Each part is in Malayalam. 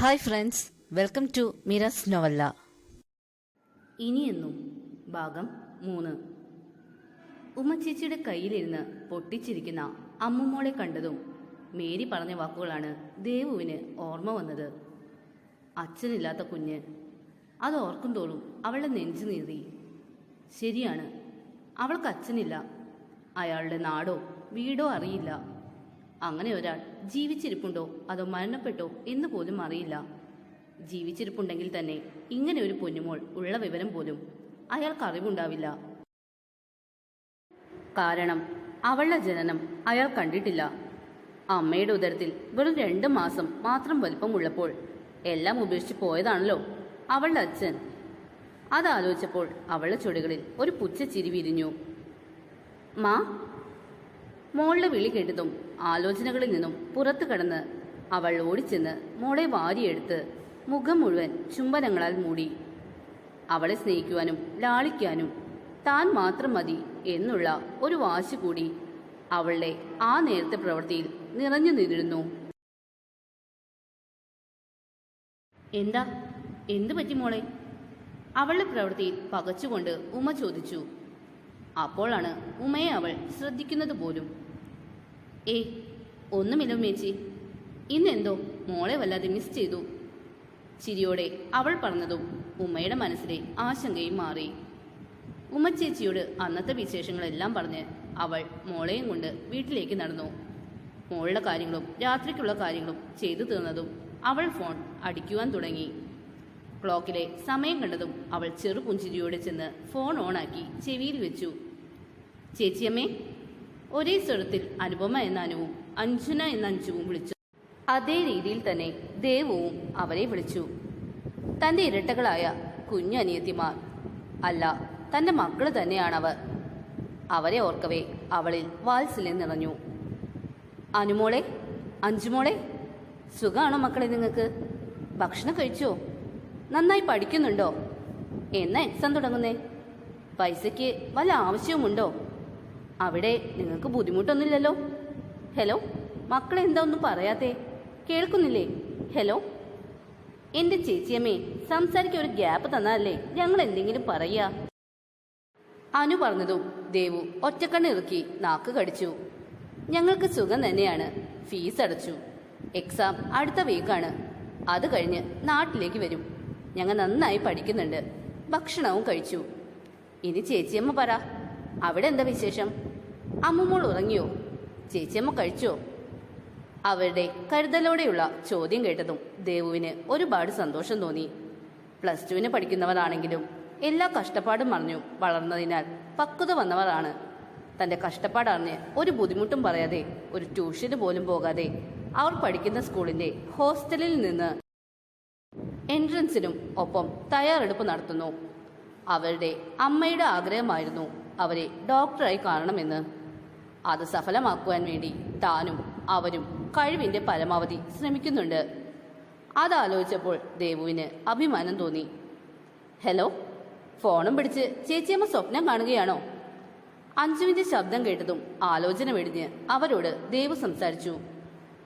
Hi friends welcome to Miras novella ഇനിയെന്നും ഭാഗം മൂന്ന്. ഉമ്മച്ചേച്ചിയുടെ കയ്യിലിരുന്ന് പൊട്ടിച്ചിരിക്കുന്ന അമ്മുമോളെ കണ്ടതും മേരി പറഞ്ഞ വാക്കുകളാണ് ദേവുവിന് ഓർമ്മ വന്നത്. അച്ഛനില്ലാത്ത കുഞ്ഞ്. അത് ഓർക്കും തോറും അവളുടെ നെഞ്ചു നീറി. ശരിയാണ്. അവൾക്ക് അച്ഛനില്ല. അയാളുടെ നാടോ വീടോ അറിയില്ല. അങ്ങനെ ഒരാൾ ജീവിച്ചിരിപ്പുണ്ടോ? അതോ മരണപ്പെട്ടോ? എന്ന് പോലും അറിയില്ല. ജീവിച്ചിരിപ്പുണ്ടെങ്കിൽ തന്നെ ഇങ്ങനെ ഒരു പൊന്നുമോൾ ഉള്ള വിവരം പോലും അയാൾക്ക് അറിവുണ്ടാവില്ല. കാരണം അവളുടെ ജനനം അയാൾ കണ്ടിട്ടില്ല. അമ്മയുടെ ഉദരത്തിൽ വെറും രണ്ട് മാസം മാത്രം വലിപ്പമുള്ളപ്പോൾ എല്ലാം ഉപേക്ഷിച്ച് പോയതാണല്ലോ അവളുടെ അച്ഛൻ. അതാലോചിച്ചപ്പോൾ അവളുടെ ചുടുകളിൽ ഒരു പുച്ഛ ചിരി വിരിഞ്ഞു. മാ മോളുടെ വിളി കേട്ടതും ആലോചനകളിൽ നിന്നും പുറത്തു കടന്ന് അവൾ ഓടിച്ചെന്ന് മോളെ വാരിയെടുത്ത് മുഖം മുഴുവൻ ചുംബനങ്ങളാൽ മൂടി. അവളെ സ്നേഹിക്കുവാനും ലാളിക്കാനും താൻ മാത്രം മതി എന്നുള്ള ഒരു വാശി കൂടി അവളുടെ ആ നേരത്തെ പ്രവൃത്തിയിൽ നിറഞ്ഞു നിന്നിരുന്നു. എന്താ? എന്തു പറ്റി മോളെ? അവളുടെ പ്രവൃത്തിയിൽ പകച്ചുകൊണ്ട് ഉമ ചോദിച്ചു. അപ്പോഴാണ് ഉമയെ അവൾ ശ്രദ്ധിക്കുന്നത് പോലും ഏ ഒന്നുമില്ല ഉമ്മേച്ചി. ഇന്നെന്തോ മോളെ വല്ലാതെ മിസ് ചെയ്തു. ചിരിയോടെ അവൾ പറഞ്ഞതും ഉമ്മയുടെ മനസ്സിലെ ആശങ്കയും മാറി. ഉമ്മച്ചേച്ചിയോട് അന്നത്തെ വിശേഷങ്ങളെല്ലാം പറഞ്ഞ് അവൾ മോളെയും കൊണ്ട് വീട്ടിലേക്ക് നടന്നു. മോളുടെ കാര്യങ്ങളും രാത്രിക്കുള്ള കാര്യങ്ങളും ചെയ്തു തീർന്നതും അവൾ ഫോൺ അടിക്കുവാൻ തുടങ്ങി. ക്ലോക്കിലെ സമയം കണ്ടതും അവൾ ചെറുപുഞ്ചിരിയോടെ ചെന്ന് ഫോൺ ഓണാക്കി ചെവിയിൽ വെച്ചു. ചേച്ചിയമ്മേ ഒരേ സ്വരത്തിൽ അനുപമ എന്ന അനുവും അഞ്ജന എന്ന അഞ്ജുവും വിളിച്ചു. അതേ രീതിയിൽ തന്നെ ദേവവും അവരെ വിളിച്ചു. തന്റെ ഇരട്ടകളായ കുഞ്ഞനിയത്തിമാർ അല്ല തന്റെ മക്കൾ തന്നെയാണവർ. അവരെ ഓർക്കവേ അവളിൽ വാത്സല്യം നിറഞ്ഞു. അനുമോളെ അഞ്ചുമോളെ സുഖമാണോ മക്കളെ നിങ്ങൾക്ക്? ഭക്ഷണം കഴിച്ചോ? നന്നായി പഠിക്കുന്നുണ്ടോ? എന്നാ എക്സാം തുടങ്ങുന്നേ? പൈസയ്ക്ക് വല്ല ആവശ്യവുമുണ്ടോ? അവിടെ നിങ്ങൾക്ക് ബുദ്ധിമുട്ടൊന്നുമില്ലല്ലോ? ഹലോ മക്കളെ എന്താ ഒന്നും പറയാത്തേ? കേൾക്കുന്നില്ലേ? ഹലോ എന്റെ ചേച്ചിയമ്മേ സംസാരിക്കാൻ ഒരു ഗ്യാപ്പ് തന്നാലേ ഞങ്ങൾ എന്തെങ്കിലും പറയാ? അനു പറഞ്ഞതും ദേവു ഒറ്റക്കണ്ണ് ഇറുക്കി നാക്ക് കടിച്ചു. ഞങ്ങൾക്ക് സുഖം തന്നെയാണ്. ഫീസ് അടച്ചു. എക്സാം അടുത്ത വീക്കാണ് അത് കഴിഞ്ഞ് നാട്ടിലേക്ക് വരും. ഞങ്ങൾ നന്നായി പഠിക്കുന്നുണ്ട്. ഭക്ഷണവും കഴിച്ചു. ഇനി ചേച്ചിയമ്മ പറ. അവിടെ എന്താ വിശേഷം? അമ്മുമോൾ ഉറങ്ങിയോ? ചേച്ചിയമ്മ കഴിച്ചോ? അവരുടെ കരുതലോടെയുള്ള ചോദ്യം കേട്ടതും ദേവുവിന് ഒരുപാട് സന്തോഷം തോന്നി. പ്ലസ് ടുവിന് പഠിക്കുന്നവരാണെങ്കിലും എല്ലാ കഷ്ടപ്പാടും മറിഞ്ഞു വളർന്നതിനാൽ പക്വത വന്നവരാണ് തന്റെ കഷ്ടപ്പാടറിഞ്ഞ് ഒരു ബുദ്ധിമുട്ടും പറയാതെ ഒരു ട്യൂഷന് പോലും പോകാതെ അവർ പഠിക്കുന്ന സ്കൂളിന്റെ ഹോസ്റ്റലിൽ നിന്ന് എൻട്രൻസിനും ഒപ്പം തയ്യാറെടുപ്പ് നടത്തുന്നു. അവരുടെ അമ്മയുടെ ആഗ്രഹമായിരുന്നു അവരെ ഡോക്ടറായി കാണണമെന്ന്. അത് സഫലമാക്കുവാൻ വേണ്ടി താനും അവരും കഴിവിന്റെ പരമാവധി ശ്രമിക്കുന്നുണ്ട്. അതാലോചിച്ചപ്പോൾ ദേവുവിന് അഭിമാനം തോന്നി. ഹലോ ഫോണും പിടിച്ച് ചേച്ചിയമ്മ സ്വപ്നം കാണുകയാണോ? അഞ്ജുവിന്റെ ശബ്ദം കേട്ടതും ആലോചന വെടിഞ്ഞ് അവരോട് ദേവു സംസാരിച്ചു.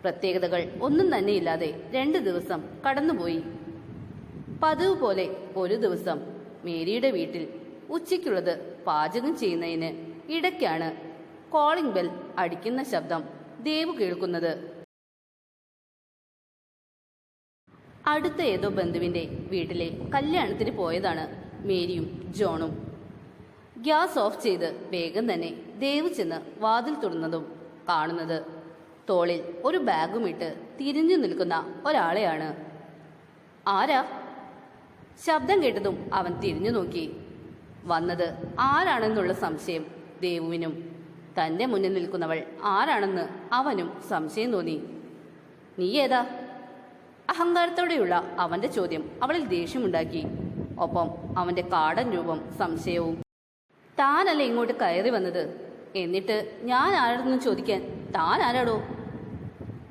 പ്രത്യേകതകൾ ഒന്നും തന്നെയില്ലാതെ രണ്ട് ദിവസം കടന്നുപോയി. പതിവ് പോലെ ഒരു ദിവസം മേരിയുടെ വീട്ടിൽ ഉച്ചയ്ക്കുള്ളത് പാചകം ചെയ്യുന്നതിന് ഇടയ്ക്കാണ് കോളിംഗ് ബെൽ അടിക്കുന്ന ശബ്ദം ദേവു കേൾക്കുന്നത്. അടുത്ത ഏതോ ബന്ധുവിന്റെ വീട്ടിലെ കല്യാണത്തിന് പോയതാണ് മേരിയും ജോണും. ഗ്യാസ് ഓഫ് ചെയ്ത് വേഗം തന്നെ ദേവ് ചെന്ന് വാതിൽ തുറന്നതും കാണുന്നത്. തോളിൽ ഒരു ബാഗും ഇട്ട് തിരിഞ്ഞു നിൽക്കുന്ന ഒരാളെയാണ്. ആരാ? ശബ്ദം കേട്ടതും അവൻ തിരിഞ്ഞു നോക്കി. വന്നത് ആരാണെന്നുള്ള സംശയം ദേവുവിനും തന്റെ മുന്നിൽ നിൽക്കുന്നവൾ ആരാണെന്ന് അവനും സംശയം തോന്നി. നീ ഏതാ? അഹങ്കാരത്തോടെയുള്ള അവന്റെ ചോദ്യം അവളിൽ ദേഷ്യമുണ്ടാക്കി. ഒപ്പം അവന്റെ കാടൻ രൂപം സംശയവും താനല്ല ഇങ്ങോട്ട് കയറി വന്നത്? എന്നിട്ട് ഞാൻ ആരാണെന്ന് ചോദിക്കാൻ താൻ ആരാടോ?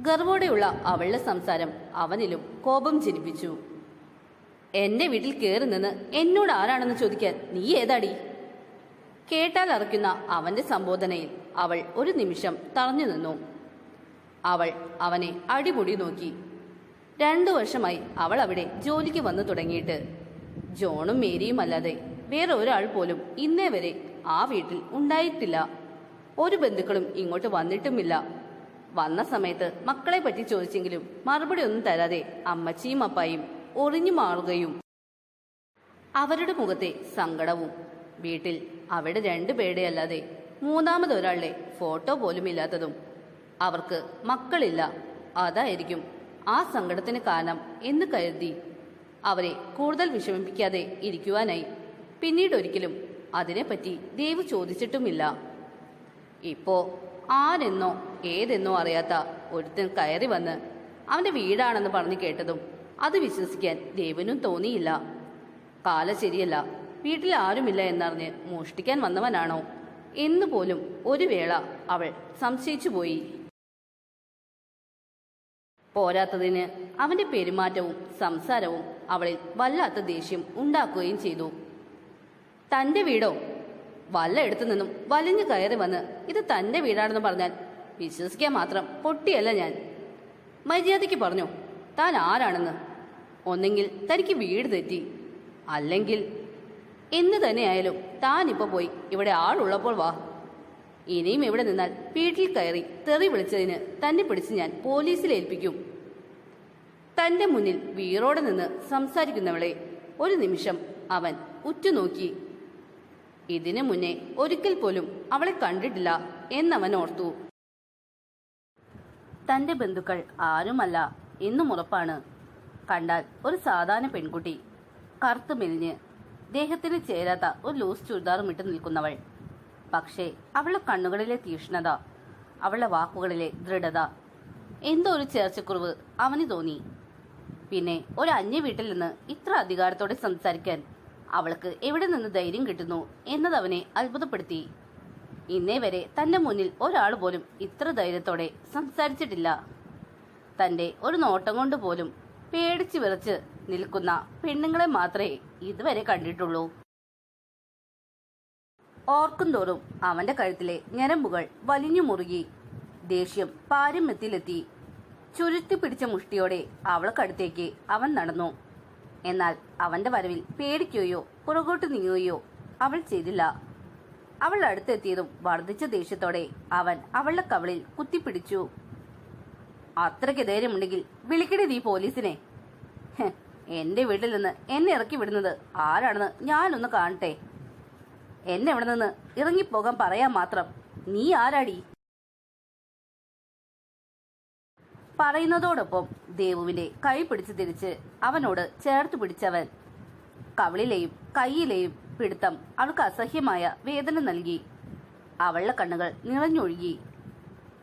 ഗർവോടെയുള്ള അവളുടെ സംസാരം അവനിലും കോപം ജനിപ്പിച്ചു. എന്റെ വീട്ടിൽ കയറി നിന്ന് എന്നോട് ആരാണെന്ന് ചോദിക്കാൻ നീ ഏതാടി? കേട്ടാൽ അറിക്കുന്ന അവന്റെ സംബോധനയിൽ അവൾ ഒരു നിമിഷം തറഞ്ഞു നിന്നു. അവൾ അവനെ അടിമുടി നോക്കി. രണ്ടു വർഷമായി അവൾ അവിടെ ജോലിക്ക് വന്നു തുടങ്ങിയിട്ട്. ജോണും മേരിയും അല്ലാതെ വേറെ ഒരാൾ പോലും ഇന്നേ വരെ ആ വീട്ടിൽ ഉണ്ടായിട്ടില്ല. ഒരു ബന്ധുക്കളും ഇങ്ങോട്ട് വന്നിട്ടുമില്ല. വന്ന സമയത്ത് മക്കളെ പറ്റി ചോദിച്ചെങ്കിലും മറുപടി ഒന്നും തരാതെ അമ്മച്ചിയും അപ്പായും ഒറിഞ്ഞു മാറുകയും അവരുടെ മുഖത്തെ സങ്കടവും വീട്ടിൽ അവിടെ രണ്ടു രണ്ടുപേരുടെ അല്ലാതെ മൂന്നാമതൊരാളുടെ ഫോട്ടോ പോലും ഇല്ലാത്തതും അവർക്ക് മക്കളില്ല. അതായിരിക്കും ആ സങ്കടത്തിന് കാരണം എന്ന് കരുതി അവരെ കൂടുതൽ വിഷമിപ്പിക്കാതെ ഇരിക്കുവാനായി. പിന്നീട് ഒരിക്കലും അതിനെപ്പറ്റി ദേവ് ചോദിച്ചിട്ടുമില്ല. ഇപ്പോ ആരെന്നോ ഏതെന്നോ അറിയാത്ത ഒരുത്തൻ കയറി വന്ന് അവന്റെ വീടാണെന്ന് പറഞ്ഞു കേട്ടതും അത് വിശ്വസിക്കാൻ ദേവനും തോന്നിയില്ല. കാല ശരിയല്ല വീട്ടിൽ ആരുമില്ല എന്നറിഞ്ഞ് മോഷ്ടിക്കാൻ വന്നവനാണോ? എന്നുപോലും ഒരു വേള അവൾ സംശയിച്ചുപോയി പോരാത്തതിന് അവന്റെ പെരുമാറ്റവും സംസാരവും അവളിൽ വല്ലാത്ത ദേഷ്യം ഉണ്ടാക്കുകയും ചെയ്തു. തന്റെ വീടോ? വല്ല എടുത്തു നിന്നും വലിഞ്ഞു കയറി വന്ന് ഇത് തന്റെ വീടാണെന്ന് പറഞ്ഞാൽ വിശ്വസിക്കാൻ മാത്രം പൊട്ടിയല്ല ഞാൻ. മര്യാദയ്ക്ക് പറഞ്ഞു താൻ ആരാണെന്ന്? ഒന്നെങ്കിൽ തനിക്ക് വീട് തെറ്റി അല്ലെങ്കിൽ എന്ന് തന്നെയായാലും ഇപ്പൊ പോയി. ഇവിടെ ആളുള്ളപ്പോൾ വാ. ഇനിയും ഇവിടെ നിന്നാൽ വീട്ടിൽ കയറി തെറി വിളിച്ചതിന് തന്നെ പിടിച്ച് ഞാൻ പോലീസിൽ ഏൽപ്പിക്കും. തന്റെ മുന്നിൽ വീറോടെ നിന്ന് സംസാരിക്കുന്നവളെ ഒരു നിമിഷം അവൻ ഉറ്റുനോക്കി. ഇതിനു മുന്നേ ഒരിക്കൽ പോലും അവളെ കണ്ടിട്ടില്ല എന്നവൻ ഓർത്തു. തന്റെ ബന്ധുക്കൾ ആരുമല്ല എന്നും ഉറപ്പാണ്. കണ്ടാൽ ഒരു സാധാരണ പെൺകുട്ടി കറുത്തു മെലിഞ്ഞ് ദേഹത്തിന് ചേരാത്ത ഒരു ലൂസ് ചുരിദാറും ഇട്ട് നിൽക്കുന്നവൾ. പക്ഷേ അവളുടെ കണ്ണുകളിലെ തീഷ്ണത അവളുടെ വാക്കുകളിലെ ദൃഢത എന്തോ ഒരു ചേർച്ചക്കുറവ് അവന് തോന്നി. പിന്നെ ഒരു അന്യ വീട്ടിൽ നിന്ന് ഇത്ര അധികാരത്തോടെ സംസാരിക്കാൻ അവൾക്ക് എവിടെ നിന്ന് ധൈര്യം കിട്ടുന്നു എന്നത് അവനെ അത്ഭുതപ്പെടുത്തി. ഇന്നേ വരെ തന്റെ മുന്നിൽ ഒരാൾ പോലും ഇത്ര ധൈര്യത്തോടെ സംസാരിച്ചിട്ടില്ല. തന്റെ ഒരു നോട്ടം കൊണ്ട് പോലും പേടിച്ചു വിറച്ച് നിൽക്കുന്ന പെണ്ണുങ്ങളെ മാത്രമേ ഇതുവരെ കണ്ടിട്ടുള്ളൂ. ഓർക്കും തോറും അവന്റെ കഴുത്തിലെ ഞരമ്പുകൾ വലിഞ്ഞു മുറുകി. ദേഷ്യം പാരമ്യത്തിലെത്തി. ചുരുത്തി പിടിച്ച മുഷ്ടിയോടെ അവൾക്കടുത്തേക്ക് അവൻ നടന്നു. എന്നാൽ അവന്റെ വരവിൽ പേടിക്കുകയോ പുറകോട്ട് നീങ്ങുകയോ അവൾ ചെയ്തില്ല. അവൾ അടുത്തെത്തിയതും വർദ്ധിച്ച ദേഷ്യത്തോടെ അവൻ അവളുടെ കവളിൽ കുത്തിപ്പിടിച്ചു. അത്രയ്ക്ക് ധൈര്യമുണ്ടെങ്കിൽ വിളിക്കണേ നീ പോലീസിനെ. എന്റെ വീട്ടിൽ നിന്ന് എന്നെ ഇറക്കി വിടുന്നത് ആരാണെന്ന് ഞാനൊന്ന് കാണട്ടെ? എന്നെ ഇവിടെ നിന്ന് ഇറങ്ങിപ്പോകാൻ പറയാൻ മാത്രം നീ ആരാടി? പറയുന്നതോടൊപ്പം ദേവുവിന്റെ കൈ പിടിച്ച് തിരിച്ച് അവനോട് ചേർത്ത് പിടിച്ചവൻ. കവിളിലെയും കൈയിലെയും പിടുത്തം അവൾക്ക് അസഹ്യമായ വേദന നൽകി. അവളുടെ കണ്ണുകൾ നിറഞ്ഞൊഴുകി.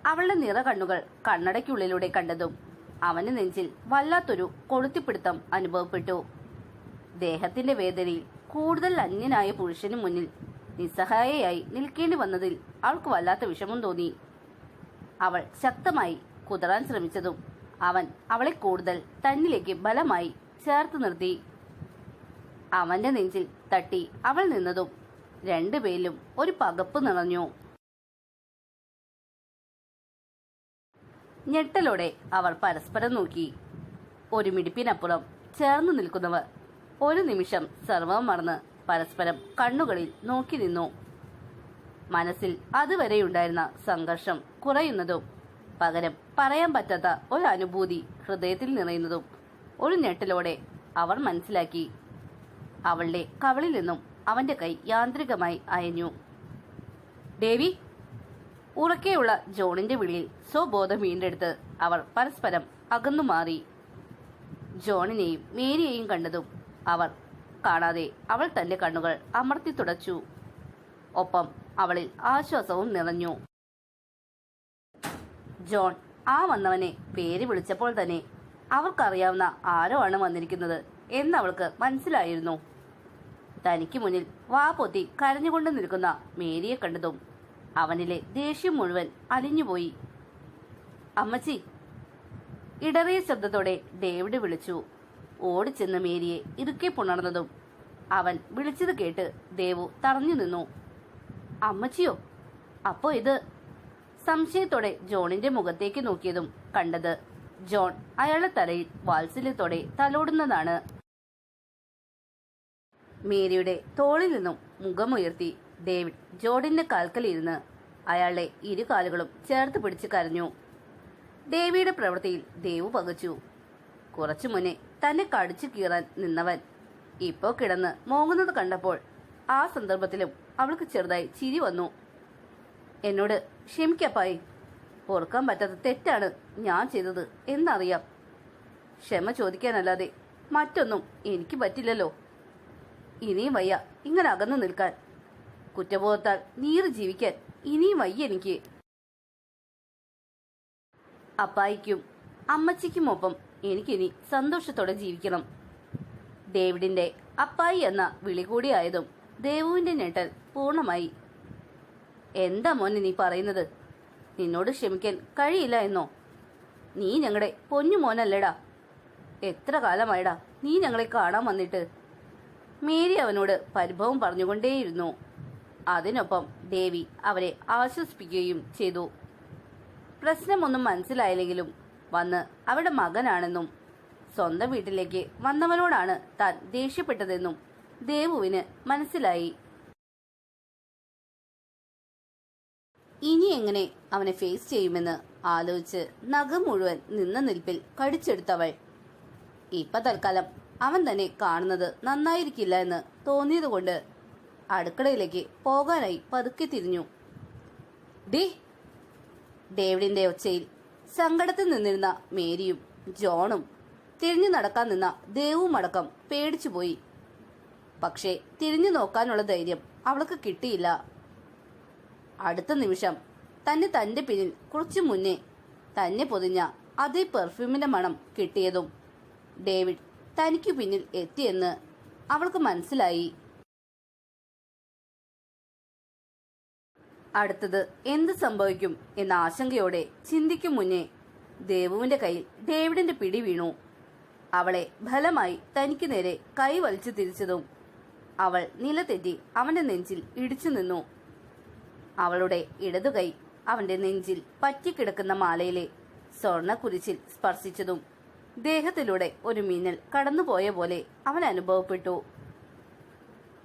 അവളുടെ നിറ കണ്ണുകൾ കണ്ണടയ്ക്കുള്ളിലൂടെ കണ്ടതും അവന്റെ നെഞ്ചിൽ വല്ലാത്തൊരു കൊളുത്തിപ്പിടുത്തം അനുഭവപ്പെട്ടു. ദേഹത്തിന്റെ വേദനയിൽ കൂടുതൽ അന്യനായ പുരുഷന് മുന്നിൽ നിസ്സഹായയായി നിൽക്കേണ്ടി വന്നതിൽ അവൾക്ക് വല്ലാത്ത വിഷമം തോന്നി. അവൾ ശക്തമായി കുതറാൻ ശ്രമിച്ചതും അവൻ അവളെ കൂടുതൽ തന്നിലേക്ക് ബലമായി ചേർത്ത് നിർത്തി. അവന്റെ നെഞ്ചിൽ തട്ടി അവൾ നിന്നതും രണ്ടുപേരിലും ഒരു പകപ്പ് നിറഞ്ഞു. ഞെട്ടലോടെ അവർ പരസ്പരം നോക്കി. ഒരു മിടിപ്പിനപ്പുറം ചേർന്ന് നിൽക്കുന്നവർ ഒരു നിമിഷം സർവം മറന്ന് പരസ്പരം കണ്ണുകളിൽ നോക്കി നിന്നു. മനസ്സിൽ അതുവരെയുണ്ടായിരുന്ന സംഘർഷം കുറയുന്നതും പകരം പറയാൻ പറ്റാത്ത ഒരു അനുഭൂതി ഹൃദയത്തിൽ നിറയുന്നതും ഒരു ഞെട്ടലോടെ അവർ മനസ്സിലാക്കി. അവളുടെ കവളിൽ നിന്നും അവന്റെ കൈ യാന്ത്രികമായി അയഞ്ഞു. ദേവി ഉറക്കെയുള്ള ജോണിന്റെ വിളിയിൽ സ്വബോധം വീണ്ടെടുത്ത് അവർ പരസ്പരം അകന്നു മാറി ജോണിനെയും മേരിയെയും കണ്ടതും അവർ കാണാതെ അവൾ തന്റെ കണ്ണുകൾ അമർത്തി തുടച്ചു. ഒപ്പം അവളിൽ ആശ്വാസവും നിറഞ്ഞു. ജോൺ ആ വന്നവനെ പേര് വിളിച്ചപ്പോൾ തന്നെ അവർക്കറിയാവുന്ന ആരോ ആണ് വന്നിരിക്കുന്നത് എന്നവൾക്ക് മനസ്സിലായിരുന്നു. തനിക്ക് മുന്നിൽ വാ പൊത്തി കരഞ്ഞുകൊണ്ട് നിൽക്കുന്ന മേരിയെ കണ്ടതും അവനിലെ ദേഷ്യം മുഴുവൻ അലിഞ്ഞുപോയി. അമ്മച്ചി ഇടറിയ ശബ്ദത്തോടെ ഡേവിഡ് വിളിച്ചു. ഓടിച്ചെന്ന് മേരിയെ ഇറുക്കെ പുണർന്നതും അവൻ വിളിച്ചത് കേട്ട് ദേവു തടഞ്ഞു നിന്നു. അമ്മച്ചിയോ അപ്പോ ഇത്? സംശയത്തോടെ ജോണിന്റെ മുഖത്തേക്ക് നോക്കിയതും കണ്ടത് ജോൺ അയാളുടെ തലയിൽ വാത്സല്യത്തോടെ തലോടുന്നതാണ്. മേരിയുടെ തോളിൽ നിന്നും മുഖമുയർത്തി ഡേവിഡ് ജോർഡിന്റെ കാൽക്കലിരുന്ന് അയാളെ ഇരുകാലുകളും ചേർത്ത് പിടിച്ച് കരഞ്ഞു. ദേവിയുടെ പ്രവൃത്തിയിൽ ദേവു പകച്ചു. കുറച്ചു മുന്നേ തന്നെ കടിച്ചു കീറാൻ നിന്നവൻ ഇപ്പോൾ കിടന്ന് മോങ്ങുന്നത് കണ്ടപ്പോൾ ആ സന്ദർഭത്തിലും അവൾക്ക് ചെറുതായി ചിരി വന്നു. എന്നോട് ക്ഷമിക്കപ്പായി. ഓർക്കാൻ പറ്റാത്ത തെറ്റാണ് ഞാൻ ചെയ്തത് എന്നറിയാം. ക്ഷമ ചോദിക്കാനല്ലാതെ മറ്റൊന്നും എനിക്ക് പറ്റില്ലല്ലോ. ഇനിയും വയ്യ ഇങ്ങനെ അകന്നു നിൽക്കാൻ. കുറ്റബോധത്താൽ നീറി ജീവിക്കാൻ ഇനിയും വയ്യ എനിക്ക്. അപ്പായിക്കും അമ്മച്ചിക്കുമൊപ്പം എനിക്കിനി സന്തോഷത്തോടെ ജീവിക്കണം. ഡേവിഡിന്റെ അപ്പായി എന്ന വിളി കൂടിയായതും ദേവുവിന്റെ ഞെട്ടൽ പൂർണമായി. എന്താ മോനെ നീ പറയുന്നത്? നിന്നോട് ക്ഷമിക്കാൻ കഴിയില്ല എന്നോ? നീ ഞങ്ങളുടെ പൊന്നു മോനല്ലേടാ. എത്ര കാലമായടാ നീ ഞങ്ങളെ കാണാൻ വന്നിട്ട്? മേരി അവനോട് പരിഭവം പറഞ്ഞുകൊണ്ടേയിരുന്നു. അതിനൊപ്പം ദേവി അവരെ ആശ്വസിപ്പിക്കുകയും ചെയ്തു. പ്രശ്നമൊന്നും മനസ്സിലായില്ലെങ്കിലും വന്ന് അവരുടെ മകനാണെന്നും സ്വന്തം വീട്ടിലേക്ക് വന്നവനോടാണ് താൻ ദേഷ്യപ്പെട്ടതെന്നും ദേവുവിന് മനസ്സിലായി. ഇനി എങ്ങനെ അവനെ ഫേസ് ചെയ്യുമെന്ന് ആലോചിച്ച് നഖം മുഴുവൻ നിന്ന നിൽപ്പിൽ കടിച്ചെടുത്തവൾ. ഇപ്പൊ തൽക്കാലം അവൻ തന്നെ കാണുന്നത് നന്നായിരിക്കില്ല എന്ന് തോന്നിയതുകൊണ്ട് അടുക്കളയിലേക്ക് പോകാനായി പതുക്കെ തിരിഞ്ഞു. ഡി ഡേവിഡിന്റെ ഒച്ചയിൽ സങ്കടത്തിൽ നിന്നിരുന്ന മേരിയും ജോണും തിരിഞ്ഞു നടക്കാൻ നിന്ന ദേവും അടക്കം പേടിച്ചുപോയി പക്ഷേ തിരിഞ്ഞു നോക്കാനുള്ള ധൈര്യം അവൾക്ക് കിട്ടിയില്ല. അടുത്ത നിമിഷം തന്നെ തന്റെ പിന്നിൽ കുറച്ചു മുന്നേ തന്നെ പൊതിഞ്ഞ അതേ പെർഫ്യൂമിന്റെ മണം കിട്ടിയതും ഡേവിഡ് തനിക്കു പിന്നിൽ എത്തിയെന്ന് അവൾക്ക് മനസ്സിലായി. അടുത്തത് എന്ത് സംഭവിക്കും എന്ന ആശങ്കയോടെ ചിന്തിക്കും മുന്നേ ദേവുവിന്റെ കയ്യിൽ ഡേവിഡിന്റെ പിടി വീണു. അവളെ ഫലമായി തനിക്ക് നേരെ കൈ വലിച്ചു തിരിച്ചതും അവൾ നിലതെറ്റി അവന്റെ നെഞ്ചിൽ ഇടിച്ചു നിന്നു. അവളുടെ ഇടതുകൈ അവന്റെ നെഞ്ചിൽ പറ്റിക്കിടക്കുന്ന മാലയിലെ സ്വർണ കുരിശിൽ സ്പർശിച്ചതും ദേഹത്തിലൂടെ ഒരു മിന്നൽ കടന്നുപോയ പോലെ അവൻ അനുഭവപ്പെട്ടു.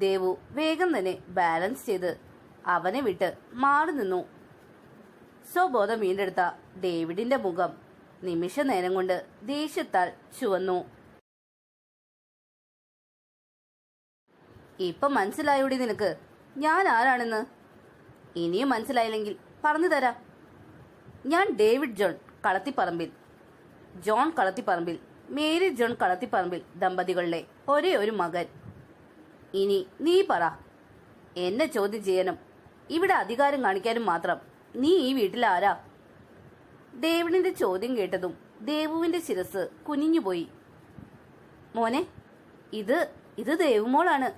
ദേവു വേഗം തന്നെ ബാലൻസ് ചെയ്ത് അവനെ വിട്ട് മാറി നിന്നു. സ്വബോധം വീണ്ടെടുത്ത ഡേവിഡിന്റെ മുഖം നിമിഷ നേരം കൊണ്ട് ദേഷ്യത്താൽ ചുവന്നു. ഇപ്പൊ മനസ്സിലായോടി നിനക്ക്? ഞാൻ ആരാണെന്ന്? ഇനിയും മനസ്സിലായില്ലെങ്കിൽ പറഞ്ഞു തരാം. ഞാൻ David John Kalathiparambil. John Kalathiparambil. Mary John Kalathiparambil ദമ്പതികളുടെ ഒരേ ഒരു മകൻ. ഇനി നീ പറ. എന്നെ ചോദ്യം ചെയ്യാനും ഇവിടെ അധികാരം കാണിക്കാനും മാത്രം. നീ ഈ വീട്ടിൽ ആരാ? ചോദ്യം കേട്ടതും ദേവുവിന്റെ ശിരസ് കുനിഞ്ഞുപോയി. മോനെ ഇത് ഇത് ദേവുമോളാണ്.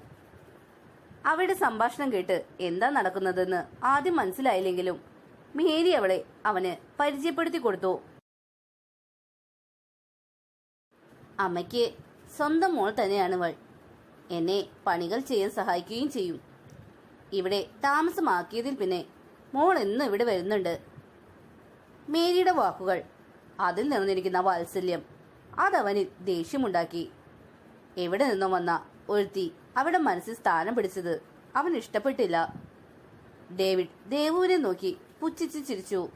അവയുടെ സംഭാഷണം കേട്ട് എന്താ നടക്കുന്നതെന്ന് ആദ്യം മനസ്സിലായില്ലെങ്കിലും മേരി അവളെ അവന് പരിചയപ്പെടുത്തി കൊടുത്തു. അമ്മയ്ക്ക് സ്വന്തം മോൾ തന്നെയാണ് അവൾ. എന്നെ പണികൾ ചെയ്യാൻ സഹായിക്കുകയും ചെയ്യും. ഇവിടെ താമസമാക്കിയതിൽ പിന്നെ മോൾ എന്നും ഇവിടെ വരുന്നുണ്ട്. മേരിയുടെ വാക്കുകൾ. അതിൽ നിറഞ്ഞിരിക്കുന്ന വാത്സല്യം. അതവനിൽ ദേഷ്യമുണ്ടാക്കി. എവിടെ നിന്നും വന്ന ഒരുത്തി അവിടെ മനസ്സിൽ സ്ഥാനം പിടിച്ചത് അവൻ ഇഷ്ടപ്പെട്ടില്ല. ഡേവിഡ് ദേവുവിനെ നോക്കി പുച്ഛിച്ച് ചിരിച്ചു.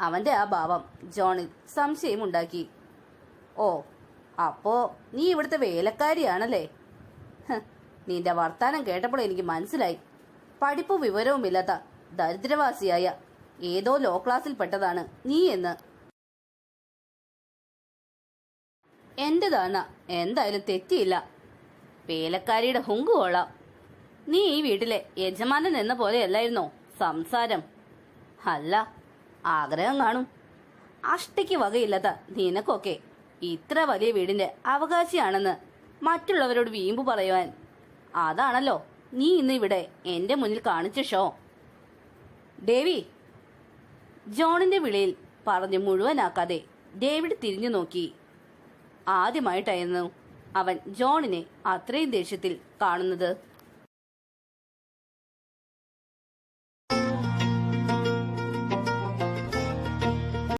അവന്റെ ആ ഭാവം ജോണിൽ സംശയമുണ്ടാക്കി. ഓ അപ്പോ നീ ഇവിടുത്തെ വേലക്കാരിയാണല്ലേ? നിന്റെ വർത്താനം കേട്ടപ്പോൾ എനിക്ക് മനസ്സിലായി. പഠിപ്പും വിവരവുമില്ലാത്ത ദരിദ്രവാസിയായ ഏതോ ലോ ക്ലാസ്സിൽപ്പെട്ടതാണ് നീ എന്ന്. എന്റെ ധാരണ എന്തായാലും തെറ്റിയില്ല. വേലക്കാരിയുടെ ഹുങ്ക് കൊള്ളാം. നീ ഈ വീട്ടിലെ യജമാനൻ എന്ന പോലെയല്ലായിരുന്നോ? സംസാരം. അല്ല ആഗ്രഹം കാണും. അഷ്ടയ്ക്ക് വകയില്ലാത്ത നിനക്കൊക്കെ ഇത്ര വലിയ വീടിന്റെ അവകാശിയാണെന്ന് മറ്റുള്ളവരോട് വീമ്പ് പറയുവാൻ. അതാണല്ലോ നീ ഇന്ന് ഇവിടെ എന്റെ മുന്നിൽ കാണിച്ച ഷോ ഡേവി ജോണിന്റെ വിളിയിൽ പറഞ്ഞു മുഴുവനാക്കാതെ ഡേവിഡ് തിരിഞ്ഞു നോക്കി. ആദ്യമായിട്ടായിരുന്നു അവൻ ജോണിനെ അത്രയും ദേഷ്യത്തിൽ കാണുന്നത്.